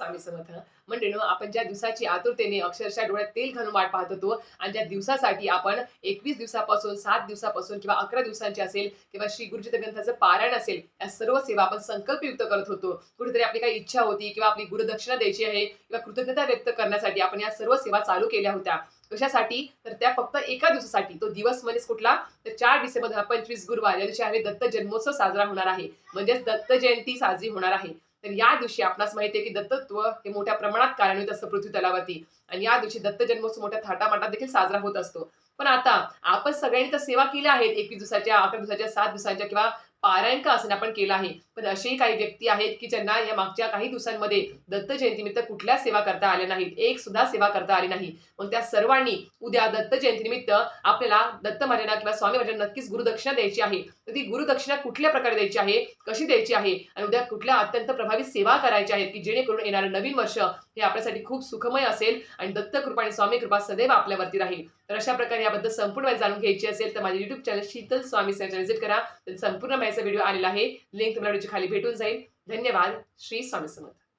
स्वामी समर्थ. म्हणजे आपण ज्या दिवसाची आतुरतेने अक्षरशः डोळ्यात तेल घालून वाट पाहत होतो आणि ज्या दिवसासाठी आपण एकवीस दिवसापासून सात दिवसापासून किंवा अकरा दिवसांची असेल किंवा श्री गुरुजी ग्रंथाचं पारायण असेल या सर्व सेवा आपण संकल्पयुक्त करत होतो. कुठेतरी आपली काही इच्छा होती किंवा आपली गुरुदक्षिणा द्यायची आहे किंवा कृतज्ञता व्यक्त करण्यासाठी आपण या सर्व सेवा चालू केल्या होत्या. कशासाठी? तर त्या फक्त एका दिवसासाठी. तो दिवस म्हणजेच कुठला? तर चार डिसेंबर पंचवीस गुरुवार या दिवशी आहे दत्त जन्मोत्सव साजरा होणार आहे. म्हणजेच दत्त जयंती साजरी होणार आहे. तर या दिवशी आपणास माहिती आहे की दत्तत्व हे मोठ्या प्रमाणात कार्यान्वित असतं पृथ्वी तलावरती आणि या दिवशी दत्त जन्मोत्सव मोठ्या थाटामाटात देखील साजरा होत असतो. पण आता आपण सगळ्यांनी तर सेवा केल्या आहेत. एकवीस दिवसाच्या अकरा दिवसाच्या सात दिवसांच्या किंवा पारायण का असं आपण केलं आहे? पण असेही काही व्यक्ती आहेत की ज्यांना या मागच्या काही दिवसांमध्ये दत्त जयंतीनिमित्त कुठल्या सेवा करता आल्या नाहीत? एक सुद्धा सेवा करता आली नाही. मग त्या सर्वांनी उद्या दत्त जयंतीनिमित्त आपल्याला दत्त महाराजांना किंवा स्वामी महाराजांना नक्कीच गुरुदक्षिणा द्यायची आहे. तर ती गुरुदक्षिणा कुठल्या प्रकारे द्यायची आहे? कशी द्यायची आहे? आणि उद्या कुठल्या अत्यंत प्रभावी सेवा करायच्या आहेत की जेणेकरून येणारं नवीन वर्ष हे आपल्यासाठी खूप सुखमय असेल आणि दत्त कृपा आणि स्वामी कृपा सदैव आपल्यावरती राहील. तर अशा प्रकारे याबद्दल संपूर्ण माहिती जाणून घ्यायची असेल तर माझे YouTube channel Sheetal Swami channel visit करा. संपूर्ण माहितीचा व्हिडिओ आलेला आहे. लिंक तुम्हाला व्हिडिओच्या खाली भेटून जाईल. धन्यवाद. श्री स्वामी समर्थ.